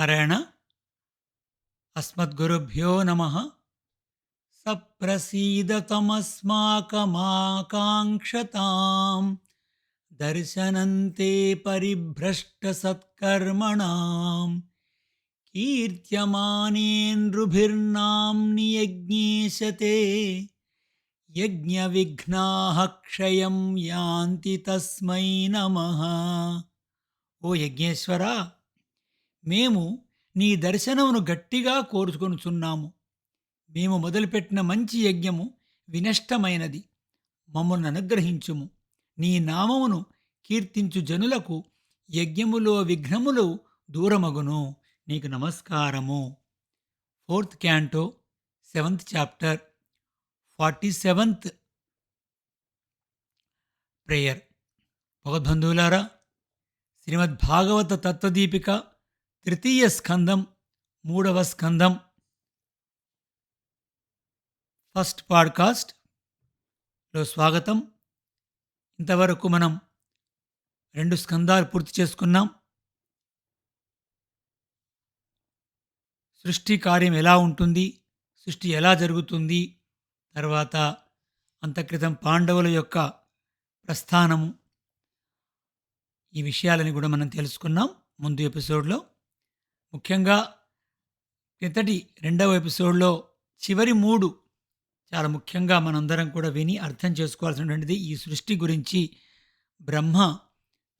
नरेण अस्मद्गुरुभ्यो नमः। सप्रसीदतमस्माकमाकाङ्क्षतां दर्शनन्ते परिभ्रष्टसत्कर्मणां कीर्त्यमानेनृभिर्नाम् यज्ञेशते यज्ञविघ्नाः क्षयं यान्ति तस्मै नमः। ओ यज्ञेश्वरा! మేము నీ దర్శనమును గట్టిగా కోరుకొనుచున్నాము. మేము మొదలుపెట్టిన మంచి యజ్ఞము వినష్టమైనది. మమ్మల్ని అనుగ్రహించుము. నీ నామమును కీర్తించు జనులకు యజ్ఞములో విఘ్నములు దూరమగును. నీకు నమస్కారము. Fourth canto seventh chapter forty seventh prayer. భగవద్బంధువులారా శ్రీమద్ భాగవత తత్వదీపిక తృతీయ స్కందం మూడవ స్కందం. ఫస్ట్ పాడ్కాస్ట్లో స్వాగతం. ఇంతవరకు మనం రెండు స్కందాలు పూర్తి చేసుకున్నాం. సృష్టి కార్యం ఎలా ఉంటుంది సృష్టి ఎలా జరుగుతుంది తర్వాత అంతక్రితం పాండవుల యొక్క ప్రస్థానము ఈ విషయాలని కూడా మనం తెలుసుకున్నాం ముందు ఎపిసోడ్లో. ముఖ్యంగా క్రితటి రెండవ ఎపిసోడ్లో చివరి మూడు చాలా ముఖ్యంగా మనందరం కూడా విని అర్థం చేసుకోవాల్సినటువంటిది ఈ సృష్టి గురించి బ్రహ్మ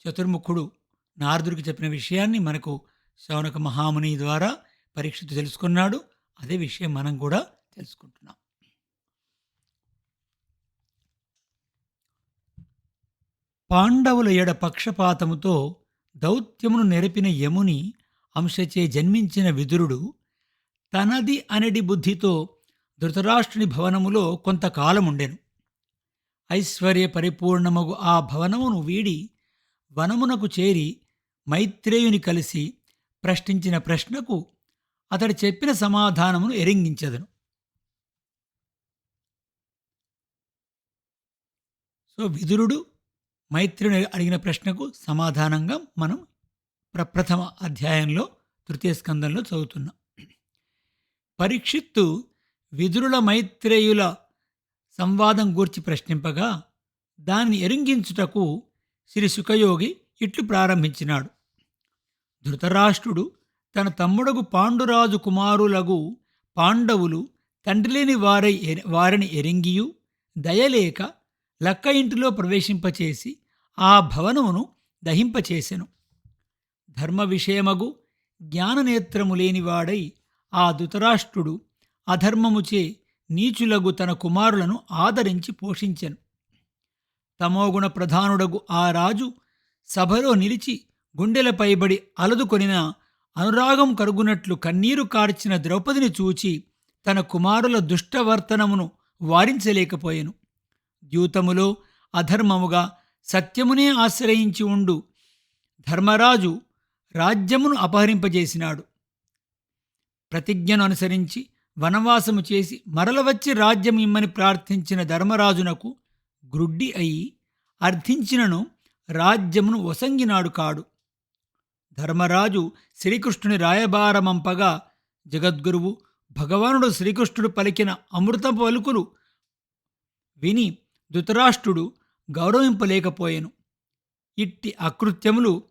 చతుర్ముఖుడు నారదుడికి చెప్పిన విషయాన్ని మనకు శౌనక మహాముని ద్వారా పరీక్షితు తెలుసుకున్నాడు. అదే విషయం మనం కూడా తెలుసుకుంటున్నాం. పాండవుల ఎడ పక్షపాతముతో దౌత్యమును నెరిపిన యముని అంశచే జన్మించిన విదురుడు తనది అనడి బుద్ధితో ధృతరాష్ట్రుని భవనములో కొంతకాలముండెను ఐశ్వర్య పరిపూర్ణమగు ఆ భవనమును వీడి వనమునకు చేరి మైత్రేయుని కలిసి ప్రశ్నించిన ప్రశ్నకు అతడు చెప్పిన సమాధానమును ఎరింగించదను. సో విదురుడు మైత్రుని అడిగిన ప్రశ్నకు సమాధానంగా మనం ప్రప్రథమ అధ్యాయంలో తృతీయ స్కందంలో చదువుతున్నాం. పరీక్షిత్తు విదురుల మైత్రేయుల సంవాదం గూర్చి ప్రశ్నింపగా దాన్ని ఎరింగించుటకు శ్రీ సుఖయోగి ఇట్లు ప్రారంభించినాడు. ధృతరాష్ట్రుడు తన తమ్ముడగు పాండురాజు కుమారులగు పాండవులు తండ్రిలేని వారై వారిని ఎరింగియు దయలేక లక్క ఇంటిలో ప్రవేశింపచేసి ఆ భవనమును దహింపచేసెను. ధర్మ విషయమగు జ్ఞాననేత్రము లేనివాడై ఆ ధృతరాష్ట్రుడు అధర్మముచే నీచులగు తన కుమారులను ఆదరించి పోషించెను. తమోగుణ ప్రధానుడగు ఆ రాజు సభలో నిలిచి గుండెలపైబడి అలదుకొనిన అనురాగం కరుగునట్లు కన్నీరు కార్చిన ద్రౌపదిని చూచి తన కుమారుల దుష్టవర్తనమును వారించలేకపోయెను. ద్యూతములో అధర్మముగా సత్యమునే ఆశ్రయించి ఉండు. ధర్మరాజు రాజ్యమును అపహరింపజేసినాడు. ప్రతిజ్ఞను అనుసరించి వనవాసము చేసి మరల వచ్చి రాజ్యం ఇమ్మని ప్రార్థించిన ధర్మరాజునకు గ్రుడ్డి అయి అర్థించినను రాజ్యమును వసంగినాడు కాడు. ధర్మరాజు శ్రీకృష్ణుని రాయబారమంపగా జగద్గురువు భగవానుడు శ్రీకృష్ణుడు పలికిన అమృత పలుకులు విని ధృతరాష్ట్రుడు గౌరవింపలేకపోయెను. ఇట్టి అకృత్యములు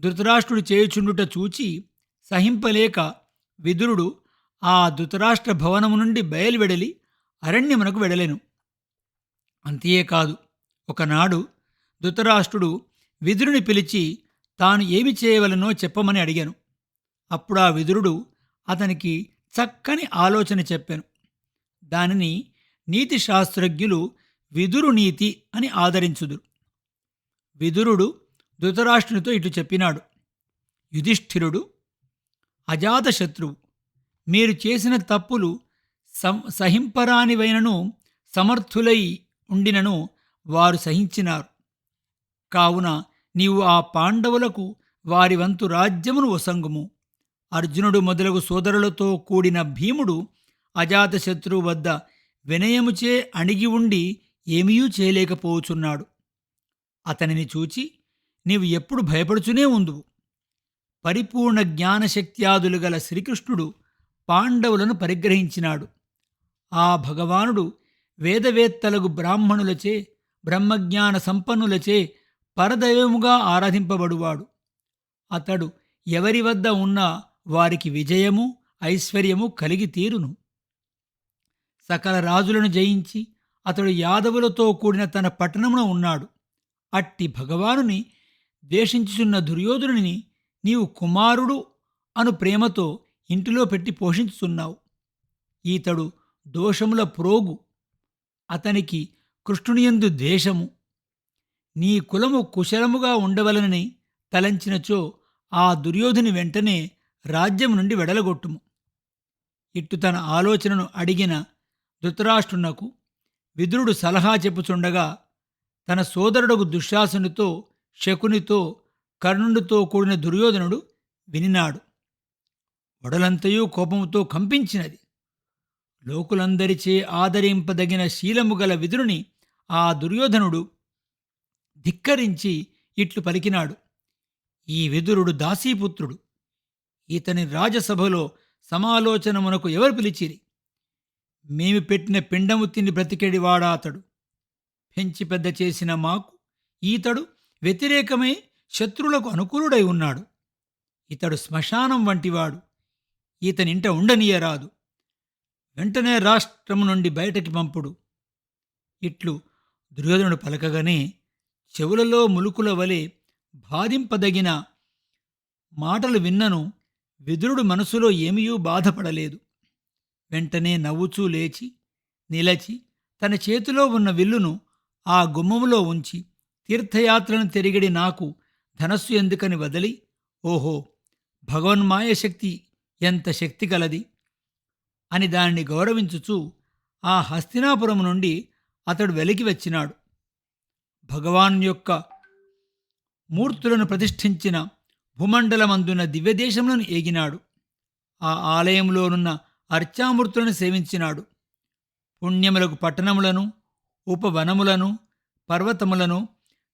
ధృతరాష్ట్రుడు చేయుచుండుట చూచి సహింపలేక విదురుడు ఆ ధృతరాష్ట్ర భవనము నుండి బయలువెడలి అరణ్యమునకు వెడలెను. అంతేకాదు ఒకనాడు ధృతరాష్ట్రుడు విదురుని పిలిచి తాను ఏమి చేయవలనో చెప్పమని అడిగాను. అప్పుడు ఆ విదురుడు అతనికి చక్కని ఆలోచన చెప్పాను. దానిని నీతి శాస్త్రజ్ఞులు విదురు నీతి అని ఆదరించుదురు. విదురుడు ధృతరాష్ట్రునితో ఇటు చెప్పినాడు. యుధిష్ఠిరుడు అజాతశత్రువు మీరు చేసిన తప్పులు సం సహింపరానివైనను సమర్థులై ఉండినను వారు సహించినారు. కావున నీవు ఆ పాండవులకు వారి వంతు రాజ్యమును ఒసంగుము. అర్జునుడు మొదలగు సోదరులతో కూడిన భీముడు అజాతశత్రువు వద్ద వినయముచే అణిగి ఉండి ఏమీయూ చేయలేకపోచున్నాడు. అతనిని చూచి నీవు ఎప్పుడు భయపడుచునే ఉందువు. పరిపూర్ణ జ్ఞానశక్త్యాదులు గల శ్రీకృష్ణుడు పాండవులను పరిగ్రహించినాడు. ఆ భగవానుడు వేదవేత్తలకు బ్రాహ్మణులచే బ్రహ్మజ్ఞాన సంపన్నులచే పరదైవముగా ఆరాధింపబడువాడు. అతడు ఎవరి వద్ద ఉన్నా వారికి విజయము ఐశ్వర్యము కలిగి తీరును. సకల రాజులను జయించి అతడు యాదవులతో కూడిన తన పట్టణమున ఉన్నాడు. అట్టి భగవానుని ద్వేషించుచున్న దుర్యోధనుని నీవు కుమారుడు అను ప్రేమతో ఇంటిలో పెట్టి పోషించుతున్నావు ఈతడు దోషముల ప్రోగు అతనికి కృష్ణునియందు ద్వేషము. నీ కులము కుశలముగా ఉండవలనని తలంచినచో ఆ దుర్యోధుని వెంటనే రాజ్యం నుండి వెడలగొట్టుము. ఇట్టు తన ఆలోచనను అడిగిన ధృతరాష్ట్రునకు విదురుడు సలహా చెప్పుచుండగా తన సోదరుడకు దుశ్శాసనుతో శకునితో కర్ణుడితో కూడిన దుర్యోధనుడు వినినాడు. వడలంతయు కోపంతో కంపించినది. లోకులందరిచే ఆదరింపదగిన శీలము గల విదురుని ఆ దుర్యోధనుడు ధిక్కరించి ఇట్లు పలికినాడు. ఈ విదురుడు దాసీపుత్రుడు. ఇతని రాజసభలో సమాలోచనమునకు ఎవరు పిలిచిరి? మేము పెట్టిన పిండము తిని బ్రతికెడివాడా అతడు పెంచి పెద్ద చేసిన మాకు ఈతడు వ్యతిరేకమై శత్రువులకు అనుకూలుడై ఉన్నాడు. ఇతడు శ్మశానం వంటివాడు. ఇతనింట ఉండనీయరాదు. వెంటనే రాష్ట్రము నుండి బయటకి పంపుడు. ఇట్లు దుర్యోధనుడు పలకగానే చెవులలో ములుకుల వలె బాధింపదగిన మాటలు విన్నను విదురుడు మనసులో ఏమీయూ బాధపడలేదు. వెంటనే నవ్వుచూ లేచి నిలచి తన చేతిలో ఉన్న విల్లును ఆ గుమ్మములో ఉంచి తీర్థయాత్రను తిరిగిడి నాకు ధనస్సు ఎందుకని వదిలి ఓహో భగవన్మాయ శక్తి ఎంత శక్తి కలది అని దాన్ని గౌరవించుచు ఆ హస్తినాపురం నుండి అతడు వెలికి వచ్చినాడు. భగవాన్ యొక్క మూర్తులను ప్రతిష్ఠించిన భూమండలమందున దివ్యదేశములను ఏగినాడు. ఆ ఆలయంలోనున్న అర్చామూర్తులను సేవించినాడు. పుణ్యములకు పట్టణములను ఉపవనములను పర్వతములను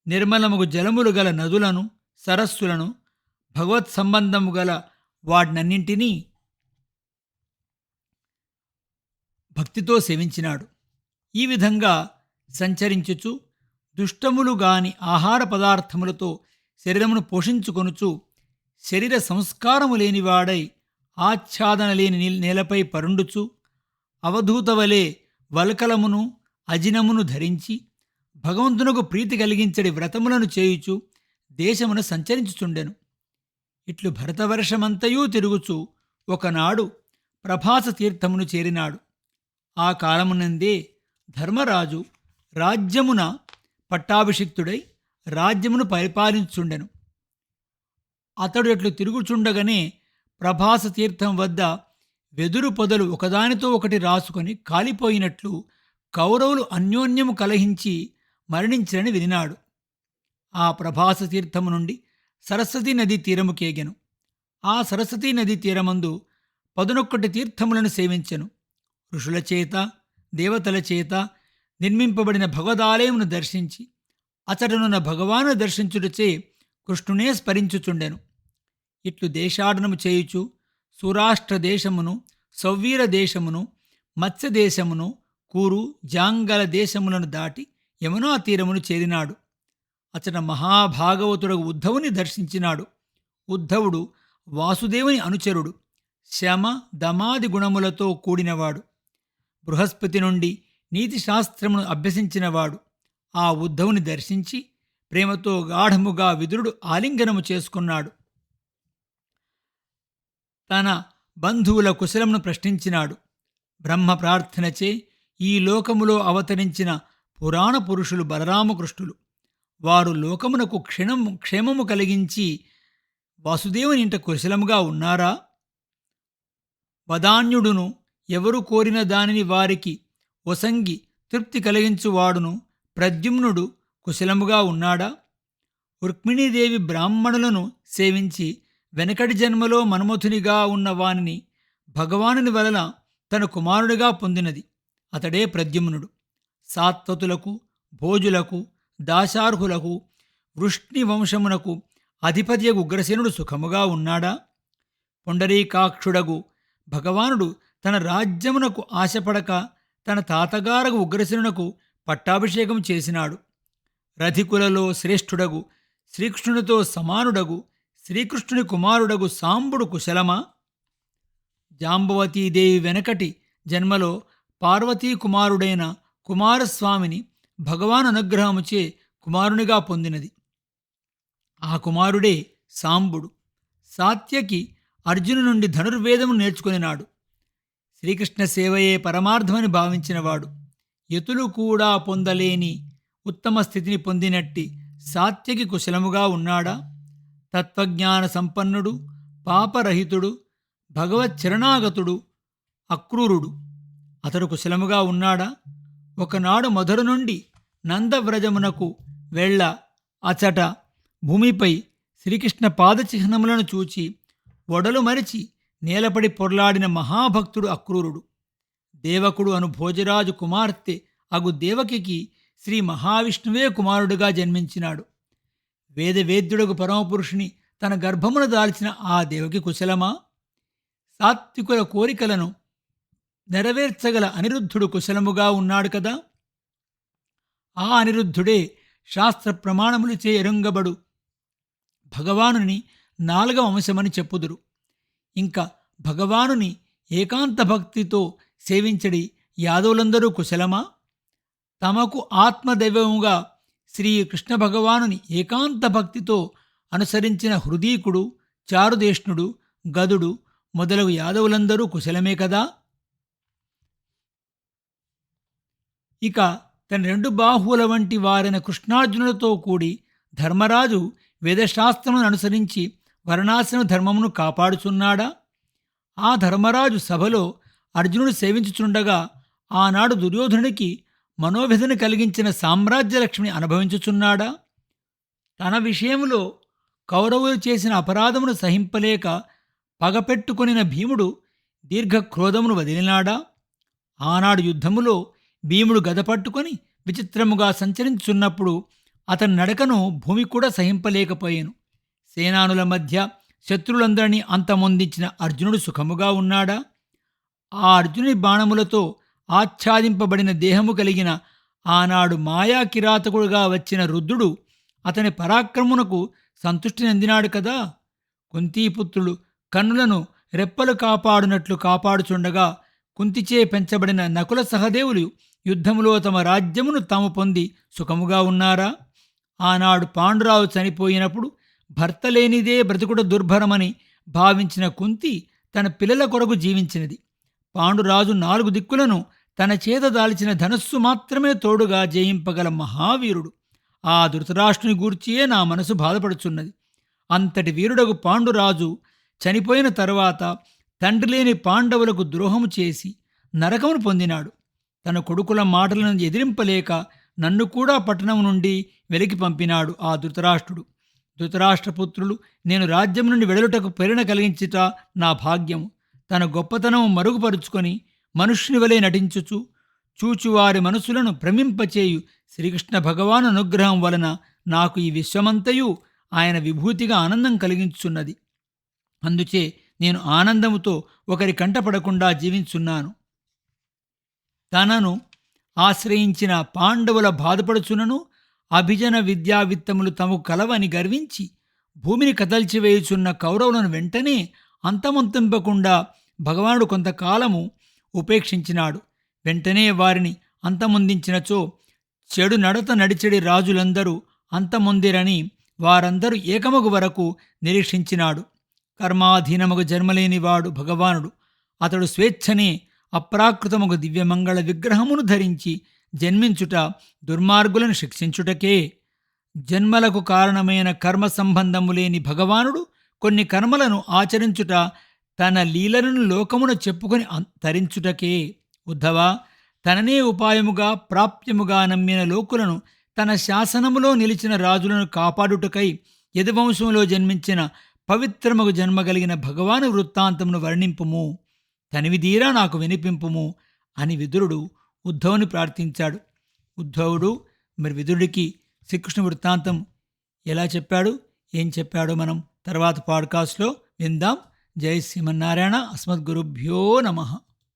నిర్మలముగు జలములు గల నదులను సరస్సులను భగవత్ సంబంధము గల వాటినన్నింటినీ భక్తితో సేవించినాడు. ఈ విధంగా సంచరించుచు దుష్టములు గాని ఆహార పదార్థములతో శరీరమును పోషించుకొనుచు శరీర సంస్కారము లేనివాడై ఆచ్ఛాదన లేని నేలపై పరుండుచు అవధూతవలే వల్కలమును అజినమును ధరించి భగవంతునకు ప్రీతి కలిగించడి వ్రతములను చేయుచు దేశమున సంచరించుచుండెను. ఇట్లు భరతవర్షమంతయూ తిరుగుచు ఒకనాడు ప్రభాస తీర్థమును చేరినాడు. ఆ కాలమునందే ధర్మరాజు రాజ్యమున పట్టాభిషిక్తుడై రాజ్యమును పరిపాలించుండెను అతడు ఎట్లు తిరుగుచుండగానే ప్రభాస తీర్థం వద్ద వెదురు పొదలు ఒకదానితో ఒకటి రాసుకొని కాలిపోయినట్లు కౌరవులు అన్యోన్యము కలహించి మరణించినని వినినాడు. ఆ ప్రభాస తీర్థము నుండి సరస్వతీ నదీ తీరముకేగెను ఆ సరస్వతీ నదీ తీరమందు పదునొక్కటి తీర్థములను సేవించెను. ఋషుల చేత దేవతల చేత నిర్మింపబడిన భగవదాలయమును దర్శించి అతడునున్న భగవాను దర్శించుటచే కృష్ణునే స్మరించుచుండెను. ఇట్లు దేశాటనము చేయుచు సురాష్ట్ర దేశమును సౌవీర దేశమును మత్స్య దేశమును కూరు జాంగల దేశములను దాటి యమునా తీరమును చేరినాడు. అతడు మహాభాగవతుడు ఉద్ధవుని దర్శించినాడు. ఉద్ధవుడు వాసుదేవుని అనుచరుడు. శమ దమాది గుణములతో కూడినవాడు. బృహస్పతి నుండి నీతి శాస్త్రమును అభ్యసించినవాడు. ఆ ఉద్ధవుని దర్శించి ప్రేమతో గాఢముగా విదురుడు ఆలింగనము చేసుకున్నాడు. తన బంధువుల కుశలమును ప్రశ్నించినాడు. బ్రహ్మ ప్రార్థనచే ఈ లోకములో అవతరించిన పురాణ పురుషులు బలరామకృష్ణులు. వారు లోకమునకు క్షణము క్షేమము కలిగించి వాసుదేవుని ఇంట కుశలముగా ఉన్నారా? వదాన్యుడును ఎవరు కోరిన దానిని వారికి ఒసంగి తృప్తి కలిగించువాడును ప్రద్యుమ్నుడు కుశలముగా ఉన్నాడా? రుక్మిణీదేవి బ్రాహ్మణులను సేవించి వెనకటి జన్మలో మన్మథునిగా ఉన్న వానిని భగవానుని వలన తన కుమారుడిగా పొందినది. అతడే ప్రద్యుమ్నుడు. సాత్వతులకు భోజులకు దాశార్హులకు వృష్ణి వంశమునకు అధిపతియగు ఉగ్రసేనుడు సుఖముగా ఉన్నాడా? పొండరీకాక్షుడగు భగవానుడు తన రాజ్యమునకు ఆశపడక తన తాతగారగు ఉగ్రసేనునకు పట్టాభిషేకం చేసినాడు. రధికులలో శ్రేష్ఠుడగు శ్రీకృష్ణునితో సమానుడగు శ్రీకృష్ణుని కుమారుడగు సాంబుడు కుశలమా? జాంబవతీదేవి వెనకటి జన్మలో పార్వతీ కుమారుడైన కుమారస్వామిని భగవాన్ అనుగ్రహముచే కుమారునిగా పొందినది. ఆ కుమారుడే సాంబుడు. సాత్యకి అర్జును నుండి ధనుర్వేదము నేర్చుకునినాడు. శ్రీకృష్ణ సేవయే పరమార్థమని భావించినవాడు. యతులు కూడా పొందలేని ఉత్తమ స్థితిని పొందినట్టి సాత్యకి కుశలముగా ఉన్నాడా? తత్వజ్ఞాన సంపన్నుడు పాపరహితుడు భగవత్ చరణాగతుడు అక్రూరుడు. అతడు కుశలముగా ఉన్నాడా? ఒకనాడు మధుర నుండి నందవ్రజమునకు వెళ్ళ అచట భూమిపై శ్రీకృష్ణ పాదచిహ్నములను చూచి ఒడలు మరిచి నేలపడి పొర్లాడిన మహాభక్తుడు అక్రూరుడు. దేవకుడు అను భోజరాజు కుమార్తె అగు దేవకికి శ్రీ మహావిష్ణువే కుమారుడుగా జన్మించినాడు. వేదవేద్యుడకు పరమపురుషుని తన గర్భమున దాల్చిన ఆ దేవకి కుశలమా? సాత్వికుల కోరికలను నెరవేర్చగల అనిరుద్ధుడు కుశలముగా ఉన్నాడు కదా? ఆ అనిరుద్ధుడే శాస్త్ర ప్రమాణములచే ఎరుంగబడు. భగవానుని నాలుగవ అంశమని చెప్పుదురు. ఇంకా భగవానుని ఏకాంత భక్తితో సేవించడి యాదవులందరూ కుశలమా? తమకు ఆత్మదైవముగా శ్రీ కృష్ణ భగవానుని ఏకాంత భక్తితో అనుసరించిన హృదీకుడు చారుదేష్ణుడు గదుడు మొదలగు యాదవులందరూ కుశలమే కదా? ఇక తన రెండు బాహువుల వంటి వారైన కృష్ణార్జునులతో కూడి ధర్మరాజు వేదశాస్త్రమును అనుసరించి వర్ణాశ్రమ ధర్మమును కాపాడుచున్నాడా? ఆ ధర్మరాజు సభలో అర్జునుడు సేవించుచుండగా ఆనాడు దుర్యోధనుడికి మనోవ్యధను కలిగించిన సామ్రాజ్యలక్ష్మిని అనుభవించుచున్నాడా? తన విషయములో కౌరవులు చేసిన అపరాధమును సహింపలేక పగపెట్టుకొనిన భీముడు దీర్ఘక్రోధమును వదిలినాడా? ఆనాడు యుద్ధములో భీముడు గద పట్టుకొని విచిత్రముగా సంచరించున్నప్పుడు అతని నడకను భూమి కూడా సహింపలేకపోయాను. సేనానుల మధ్య శత్రులందరినీ అంతమొందించిన అర్జునుడు సుఖముగా ఉన్నాడా? ఆ అర్జునుడి బాణములతో ఆచ్ఛాదింపబడిన దేహము కలిగిన ఆనాడు మాయా కిరాతకుడుగా వచ్చిన రుద్రుడు అతని పరాక్రమునకు సంతృష్టి నందినాడు కదా? కుంతీపుత్రులు కన్నులను రెప్పలు కాపాడునట్లు కాపాడుచుండగా కుంతిచే పెంచబడిన నకుల సహదేవులు యుద్ధములో తమ రాజ్యమును తాము పొంది సుఖముగా ఉన్నారా? ఆనాడు పాండురావు చనిపోయినప్పుడు భర్త లేనిదే బ్రతుకుట దుర్భరమని భావించిన కుంతి తన పిల్లల కొరకు జీవించినది. పాండురాజు నాలుగు దిక్కులను తన చేత దాల్చిన ధనస్సు మాత్రమే తోడుగా జయింపగల మహావీరుడు. ఆ ధృతరాష్ట్రుని గూర్చియే నా మనసు బాధపడుచున్నది. అంతటి వీరుడగు పాండురాజు చనిపోయిన తరువాత తండ్రి లేని పాండవులకు ద్రోహము చేసి నరకమును పొందినాడు. తన కొడుకుల మాటలను ఎదిరింపలేక నన్ను కూడా పట్టణం నుండి వెలికి పంపినాడు ఆ ధృతరాష్ట్రుడు. ధృతరాష్ట్రపుత్రులు నేను రాజ్యం నుండి వెడలుటకు ప్రేరణ కలిగించుట నా భాగ్యం తన గొప్పతనం మరుగుపరుచుకొని మనుష్యుని వలె నటించుచు చూచువారి మనసులను భ్రమింపచేయు శ్రీకృష్ణ భగవాను అనుగ్రహం వలన నాకు ఈ విశ్వమంతయు ఆయన విభూతిగా ఆనందం కలిగించున్నది అందుచే నేను ఆనందముతో ఒకరి కంటపడకుండా జీవించున్నాను. తనను ఆశ్రయించిన పాండవుల బాధపడుచునను అభిజన విద్యావిత్తములు తము తమకు కలవని గర్వించి భూమిని కదల్చివేయుచున్న కౌరవులను వెంటనే అంతమొంతింపకుండా భగవానుడు కొంతకాలము ఉపేక్షించినాడు. వెంటనే వారిని అంతమొందించినచో చెడు నడత నడిచెడి రాజులందరూ అంతమొందిరని వారందరూ ఏకమగు వరకు నిరీక్షించినాడు. కర్మాధీనముగు జన్మలేనివాడు భగవానుడు. అతడు స్వేచ్ఛనే అప్రాకృతముగు దివ్యమంగళ విగ్రహమును ధరించి జన్మించుట దుర్మార్గులను శిక్షించుటకే. జన్మలకు కారణమైన కర్మ సంబంధము లేని భగవానుడు కొన్ని కర్మలను ఆచరించుట తన లీలలను లోకమున చెప్పుకొని తరించుటకే. ఉద్ధవా తననే ఉపాయముగా ప్రాప్యముగా నమ్మిన లోకులను తన శాసనములో నిలిచిన రాజులను కాపాడుటకై యదువంశంలో జన్మించిన పవిత్రముకు జన్మ కలిగిన భగవాను వృత్తాంతమును వర్ణింపుము. తనివిదీరా నాకు వినిపింపుము అని విదురుడు ఉద్ధవుని ప్రార్థించాడు. ఉద్ధవుడు మరి విదురుడికి శ్రీకృష్ణ వృత్తాంతం ఎలా చెప్పాడు? ఏం చెప్పాడో మనం తర్వాత పాడ్కాస్ట్లో విందాం. జై శ్రీమన్నారాయణ అస్మద్గురుభ్యో నమః.